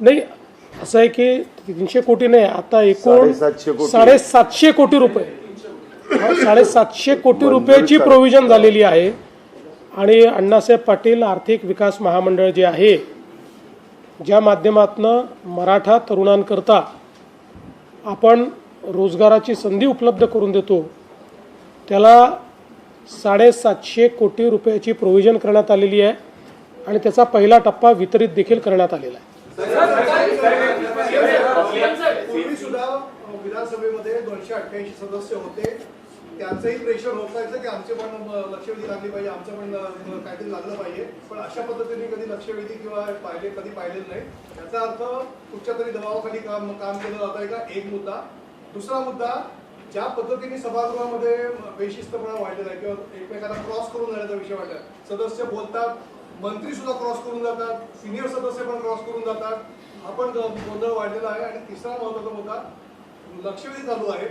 नाही असं आहे की तीनशे कोटी नाही आता एकूण साडेसातशे कोटी. रुपये. साडेसातशे कोटी रुपयाची प्रोव्हिजन झालेली आहे. आणि अण्णासाहेब पाटील आर्थिक विकास महामंडळ जे आहे ज्या माध्यमातनं मराठा तरुणांकरता आपण रोजगाराची संधी उपलब्ध करून देतो त्याला साडेसातशे कोटी रुपयाची प्रोव्हिजन करण्यात आलेली आहे. आणि त्याचा पहिला टप्पा वितरित देखील करण्यात आलेला आहे. सुद्धा विधानसभेमध्ये दोनशे अठ्ठ्याऐंशी सदस्य होते. त्यांचंही प्रेशर होतायचं की आमचे पण लक्षवेधी लागली पाहिजे आमचं पण काहीतरी लागलं पाहिजे. पण अशा पद्धतीने कधी लक्षवेधी किंवा पाहिले कधी पाहिलेलं नाही. याचा अर्थ कुठच्या तरी दबावाखाली काम काम केलं जात आहे का? एक मुद्दा. दुसरा मुद्दा ज्या पद्धतीने सभागृहामध्ये बेशिस्तपणा वाढलेला आहे किंवा एकमेकांना क्रॉस करून जाण्याचा विषय वाटला सदस्य बोलतात मंत्री सुद्धा क्रॉस करून जातात सिनियर सदस्य पण क्रॉस करून जातात. हा पण गोंधळ वाढलेला आहे आणि तिसरा महत्त्वाचा मुद्दा लक्षवेधी चालू आहे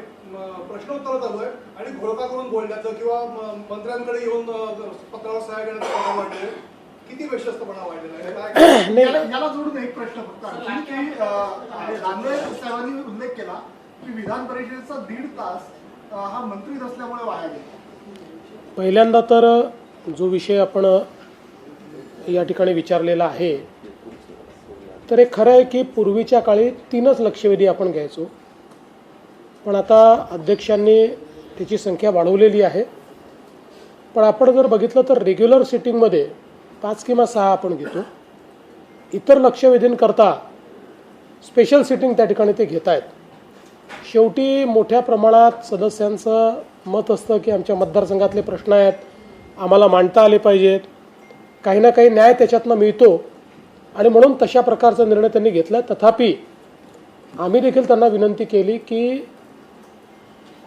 प्रश्नोत्तर चालू आहे आणि घोळका करून बोलण्याचं किंवा मंत्र्यांकडे येऊन पत्रावर सहाय्य वाढलेलं आहे. किती बेशस्तपणा वाढलेला आहे? याला जोडून एक प्रश्न फक्त दानवे साहेबांनी उल्लेख केला की विधान परिषदेचा दीड तास हा मंत्रीच असल्यामुळे वाया गेला. पहिल्यांदा तर जो विषय आपण या ठिकाणी विचारलेला आहे तर हे खरं आहे की पूर्वीच्या काळी तीनच लक्षवेधी आपण घ्यायचो. पण आता अध्यक्षांनी त्याची संख्या वाढवलेली आहे. पण आपण जर बघितलं तर रेग्युलर सिटिंगमध्ये पाच किंवा सहा आपण घेतो. इतर लक्षवेधींकरता स्पेशल सिटिंग त्या ठिकाणी ते घेत आहेत शेवटी मोठ्या प्रमाणात सदस्यांचं मत असतं की आमच्या मतदारसंघातले प्रश्न आहेत आम्हाला मांडता आले पाहिजेत. काही ना काही न्याय त्याच्यातनं मिळतो. आणि म्हणून तशा प्रकारचा निर्णय त्यांनी घेतला. तथापि आम्ही देखील त्यांना विनंती केली की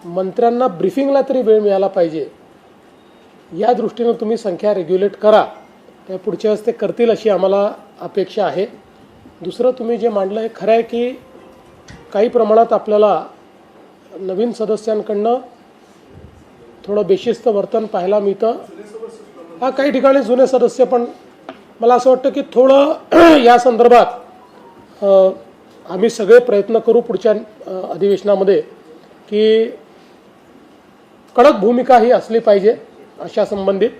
मंत्र्यांना ब्रिफिंगला तरी वेळ मिळाला पाहिजे. या दृष्टीनं तुम्ही संख्या रेग्युलेट करा. त्या पुढच्या वेळेस ते करतील अशी आम्हाला अपेक्षा आहे. दुसरं तुम्ही जे मांडलं आहे खरं आहे की काही प्रमाणात आपल्याला नवीन सदस्यांकडनं थोडं बेशिस्त वर्तन पाहायला मिळतं. हा काही ठिकाणी जुने सदस्य पण मला असं वाटतं की थोडं या संदर्भात आम्ही सगळे प्रयत्न करू पुढच्या अधिवेशनामध्ये की कडक भूमिका ही असली पाहिजे अशा संबंधित.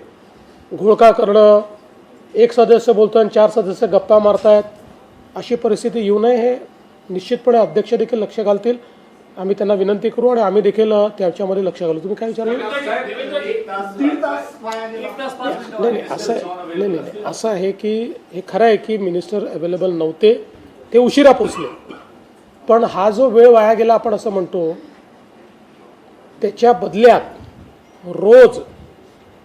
घोळका करणं एक सदस्य बोलतो आणि चार सदस्य गप्पा मारतायत अशी परिस्थिती येऊ नये हे निश्चितपणे अध्यक्ष देखील लक्ष घालतील. आम्ही त्यांना विनंती करू आणि आम्ही देखील त्याच्यामध्ये लक्ष घालू. तुम्ही काय विचारलं नाही नाही असं नाही नाही नाही. असं आहे की हे खरं आहे की मिनिस्टर अवेलेबल नव्हते. ते उशिरा पोचले पण हा जो वेळ वाया गेला आपण असं म्हणतो त्याच्या बदल्यात रोज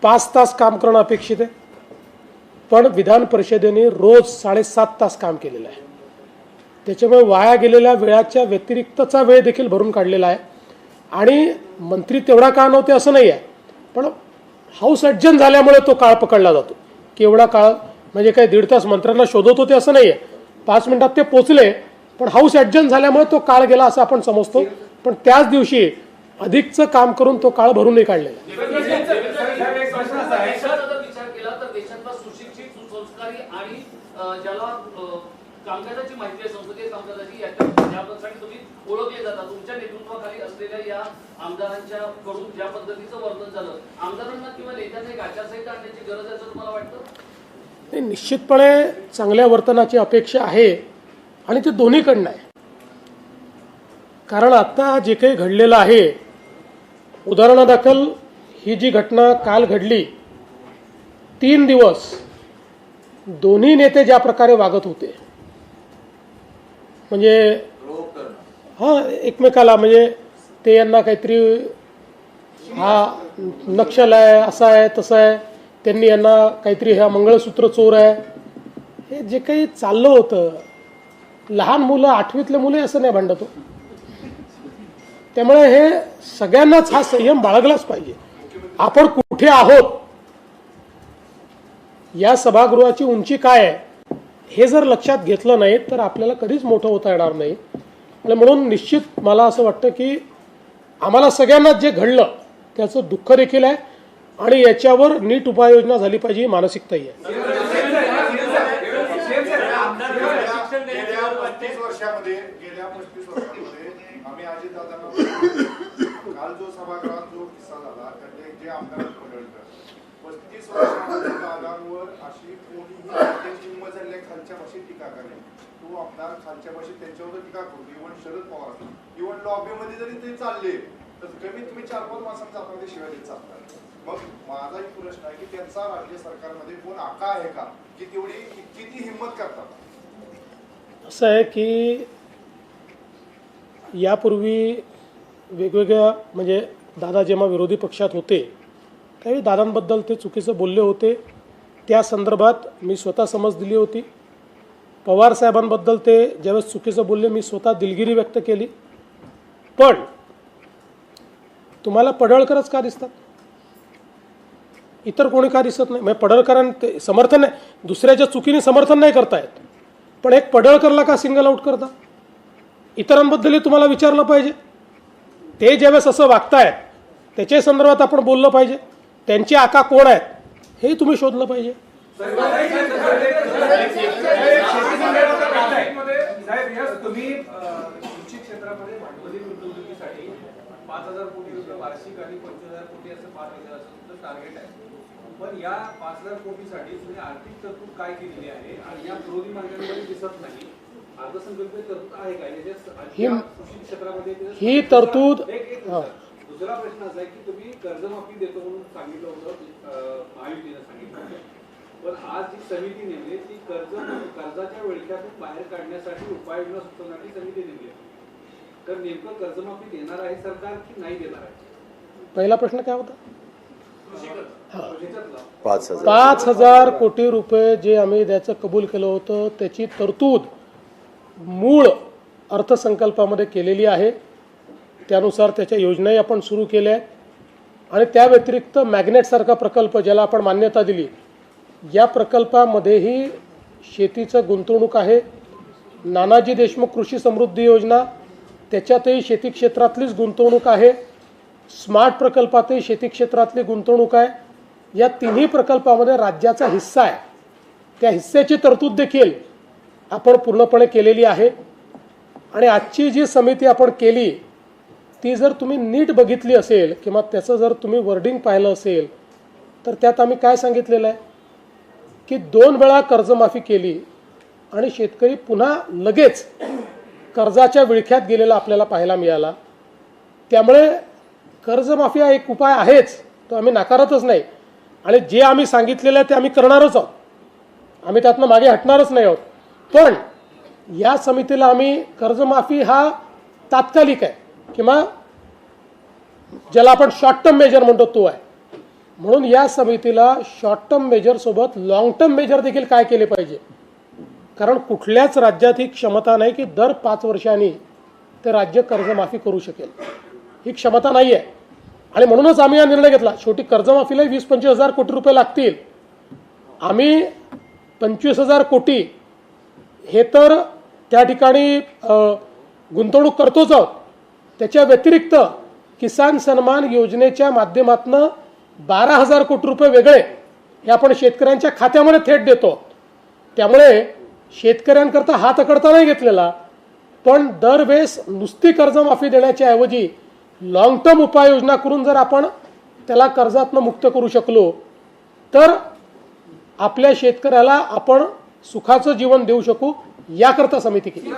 पाच तास काम करणं अपेक्षित आहे. पण विधान परिषदेने रोज साडेसात तास काम केलेलं आहे. त्याच्यामुळे वाया गेलेल्या वेळाच्या व्यतिरिक्तचा वेळ देखील भरून काढलेला आहे. आणि मंत्री तेवढा काळ नव्हते असं नाही आहे पण हाऊस अडजन झाल्यामुळे तो काळ पकडला जातो. की एवढा काळ? म्हणजे काही दीड तास मंत्र्यांना शोधत होते असं नाही आहे पाच मिनिटात ते पोचले पण हाऊस ॲडजन झाल्यामुळे तो काळ गेला असं आपण समजतो. पण त्याच दिवशी अधिकचं काम करून तो काळ भरूनही काढलेला आहे. कामकाजाची माहिती आहे संसदीय कामकाजाची याच्यासाठी तुम्ही ओळखले जाता तुमच्या नेतृत्वाखाली असलेल्या या आमदारांच्या कडून ज्या पद्धतीचं वर्तन झालं आमदारांना किंवा नेत्यांना एक आचारसंहिता आणण्याची गरज आहे असं तुम्हाला वाटतं? नाही, निश्चितपणे चांगल्या वर्तनाची अपेक्षा आहे आणि ते दोन्हीकडनं आहे. कारण आत्ता जे काही घडलेलं आहे उदाहरणादाखल ही जी घटना काल घडली तीन दिवस दोन्ही नेते ज्या प्रकारे वागत होते म्हणजे हा एकमेकाला म्हणजे ते यांना काहीतरी हा नक्षल आहे असा आहे तसं आहे. त्यांनी यांना काहीतरी ह्या मंगळसूत्र चोर आहे. हे जे काही चाललं होतं लहान मुलं आठवीतले मुले असं नाही भांडतो हो. त्यामुळे हे सगळ्यांनाच हा संयम बाळगलाच पाहिजे. आपण कुठे आहोत? या सभागृहाची उंची काय आहे? हे जर लक्षात घेतलं नाही तर आपल्याला कधीच मोठं होता येणार नाही. आणि म्हणून निश्चित मला असं वाटतं की आम्हाला सगळ्यांनाच जे घडलं त्याचं दुःख देखील आहे आणि याच्यावर नीट उपाययोजना झाली पाहिजे ही मानसिकताही आहे. वर्षामध्ये गेल्या पस्तीस वर्षामध्ये आम्ही अजित काल जो सभागृहात जो किस्सा झाला त्यातले जे आमदार पस्तीस वर्षामध्ये दादांवर अशी कोणीही त्यांची हिंमत झाली आहे खालच्या भाषेत टीका करेल तो आमदार खालच्या भाषेत त्यांच्यावर टीका करतो इव्हन शरद पवार. इव्हन लॉबीमध्ये जरी ते चालले तर कमीत कमी चार पाच माणसांचा आपण ते शिवाय देत चालतात मग माझा एक प्रश्न आहे की त्यांचा राज्य सरकारमध्ये कोण आका आहे का? की तेवढी किती हिंमत करतात. असं आहे की यापूर्वी वेगवेगळ्या म्हणजे दादा जेव्हा विरोधी पक्षात होते काही दादांबद्दल ते चुकीचं बोलले होते. त्या संदर्भात मी स्वतः समज दिली होती. पवार साहेबांबद्दल ते ज्यावेळेस चुकीचं बोलले मी स्वतः दिलगिरी व्यक्त केली. पण तुम्हाला पडळकरच का दिसतात? इतर कोणी का दिसत नाही? म्हणजे पडळकरां ते समर्थन नाही दुसऱ्याच्या चुकीने समर्थन नाही करतायत पण एक पडळकरला का सिंगल आउट करता? इतरांबद्दलही तुम्हाला विचारलं पाहिजे. ते ज्यावेळेस असं वागतायत त्याच्या संदर्भात आपण बोललं पाहिजे. त्यांचे आका कोण आहेत हे तुम्ही शोधलं पाहिजे साहेब यस तुम्ही अं, कृषी क्षेत्रामध्ये भांडवली गुंतवणुकीसाठी पाच हजार कोटी रुपये वार्षिक आणि पंचवीस हजार कोटी असं पाच हजार असं तुमचं टार्गेट आहे पण या पाच हजार कोटीसाठी तुम्ही आर्थिक तरतूद काय केलेली आहे आणि या विरोधी मार्गांमध्ये दिसत नाही अर्थसंकल्पीय तरतूद आहे का याच्या ही- कृषी क्षेत्रामध्ये ही तरतूद-. दुसरा प्रश्न असा आहे की तुम्ही कर्जमाफी देतो म्हणून सांगितलं होतं महायुतीनं सांगितलं होतं. पण आज जी समिती नेमली ती कर्ज कर्जाच्या विळख्यातून बाहेर काढण्यासाठी उपाययोजना सुचवण्याची समिती नेमली आहे. तर नेमकं कर्जमाफी देणार आहे सरकार की नाही देणार आहे? पहिला प्रश्न काय होता? ह्याच्यातला पाच हजार. पाच हजार कोटी रुपये जे आम्ही द्यायचं कबूल केलं होतं त्याची तरतूद मूळ अर्थसंकल्पामध्ये केलेली आहे. त्यानुसार त्याच्या योजनाही आपण सुरू केल्या आहेत. आणि त्या व्यतिरिक्त मॅग्नेटसारखा प्रकल्प ज्याला आपण मान्यता दिली या प्रकल्पामध्येही शेतीचं गुंतवणूक आहे. नानाजी देशमुख कृषी समृद्धी योजना त्याच्यातही शेती क्षेत्रातलीच गुंतवणूक आहे. स्मार्ट प्रकल्पातही शेती क्षेत्रातली गुंतवणूक आहे. या तिन्ही प्रकल्पामध्ये राज्याचा हिस्सा आहे. त्या हिस्स्याची तरतूद देखील आपण पूर्णपणे केलेली आहे. आणि आजची जी समिती आपण केली ती जर तुम्ही नीट बघितली असेल किंवा त्याचं जर तुम्ही वर्डिंग पाहिलं असेल तर त्यात आम्ही काय सांगितलेलं आहे? की दोन वेळा कर्जमाफी केली आणि शेतकरी पुन्हा लगेच कर्जाच्या विळख्यात गेलेला आपल्याला पाहायला मिळाला. त्यामुळे कर्जमाफी हा एक उपाय आहेच तो आम्ही नाकारतच नाही. आणि जे आम्ही सांगितलेलं आहे ते आम्ही करणारच आहोत. आम्ही त्यातनं मागे हटणारच नाही आहोत. पण या समितीला आम्ही कर्जमाफी हा तात्कालिक आहे. किंवा ज्याला आपण शॉर्ट टर्म मेजर म्हणतो तो आहे. म्हणून या समितीला शॉर्ट टर्म मेजरसोबत लॉंग टर्म मेजर देखील काय केले पाहिजे? कारण कुठल्याच राज्यात ही क्षमता नाही की दर पाच वर्षांनी ते राज्य कर्जमाफी करू शकेल. ही क्षमता नाही आहे आणि म्हणूनच आम्ही हा निर्णय घेतला. शेवटी कर्जमाफीला वीस पंचवीस हजार कोटी रुपये लागतील. आम्ही पंचवीस हजार कोटी हे तर त्या ठिकाणी गुंतवणूक करतोच आहोत. त्याच्या व्यतिरिक्त किसान सन्मान योजनेच्या माध्यमातून बारा हजार कोटी रुपये वेगळे हे आपण शेतकऱ्यांच्या खात्यामध्ये थेट देतो. त्यामुळे शेतकऱ्यांकरता हात अकडता नाही घेतलेला पण दरवेळेस नुसती कर्जमाफी देण्याच्या ऐवजी लॉंग टर्म उपाययोजना करून जर आपण त्याला कर्जातनं मुक्त करू शकलो तर आपल्या शेतकऱ्याला आपण सुखाचं जीवन देऊ शकू याकरता समिती केली.